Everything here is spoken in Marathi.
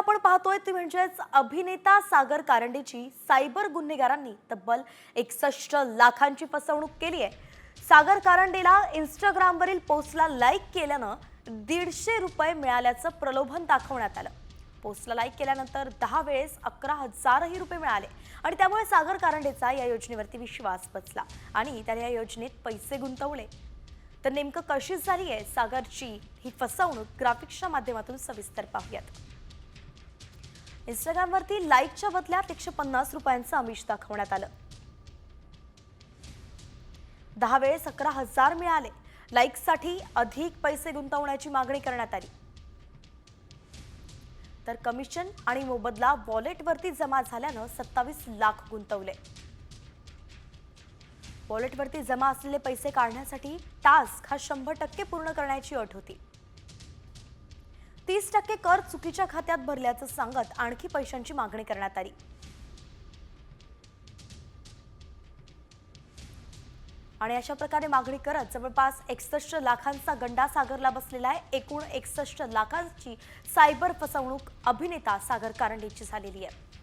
आपण पाहतोय ती म्हणजेच अभिनेता सागर कारंडेची सायबर गुन्हेगारांनी तब्बल एकसष्ट लाखांची फसवणूक केली आहे. सागर कारंडेला इंस्टाग्रामवरील पोस्टला लाईक केल्यानं दीडशे रुपये मिळाल्याचं प्रलोभन दाखवण्यात आलं. पोस्टला लाईक केल्यानंतर दहा वेळेस अकरा हजारही रुपये मिळाले आणि त्यामुळे सागर कारंडेचा या योजनेवरती विश्वास बसला आणि त्याने या योजनेत पैसे गुंतवले. तर नेमकं कशी झाली आहे सागरची ही फसवणूक? ग्राफिक्सच्या माध्यमातून सविस्तर पाहूयात. इंस्टाग्रामवरती लाईकच्या बदल्यात एकशे पन्नास रुपयांचं आमिष दाखवण्यात आलं. दहा वेळेस अकरा हजार मिळाले. लाईकसाठी अधिक पैसे गुंतवण्याची मागणी करण्यात आली. तर कमिशन आणि मोबदला वॉलेटवरती जमा झाल्यानं सत्तावीस लाख गुंतवले. वॉलेटवरती जमा असलेले पैसे काढण्यासाठी टास्क हा शंभर टक्के पूर्ण करण्याची अट होती. तीस टक्के कर चुकीच्या खात्यात भरल्याचं सांगत आणखी पैशांची मागणी करण्यात आली. आणि अशा प्रकारे मागणी करत जवळपास एकसष्ट लाखांचा गंडा सागरला बसलेला आहे. एकूण एकसष्ट लाखांची सायबर फसवणूक अभिनेता सागर कारंडेची झालेली आहे.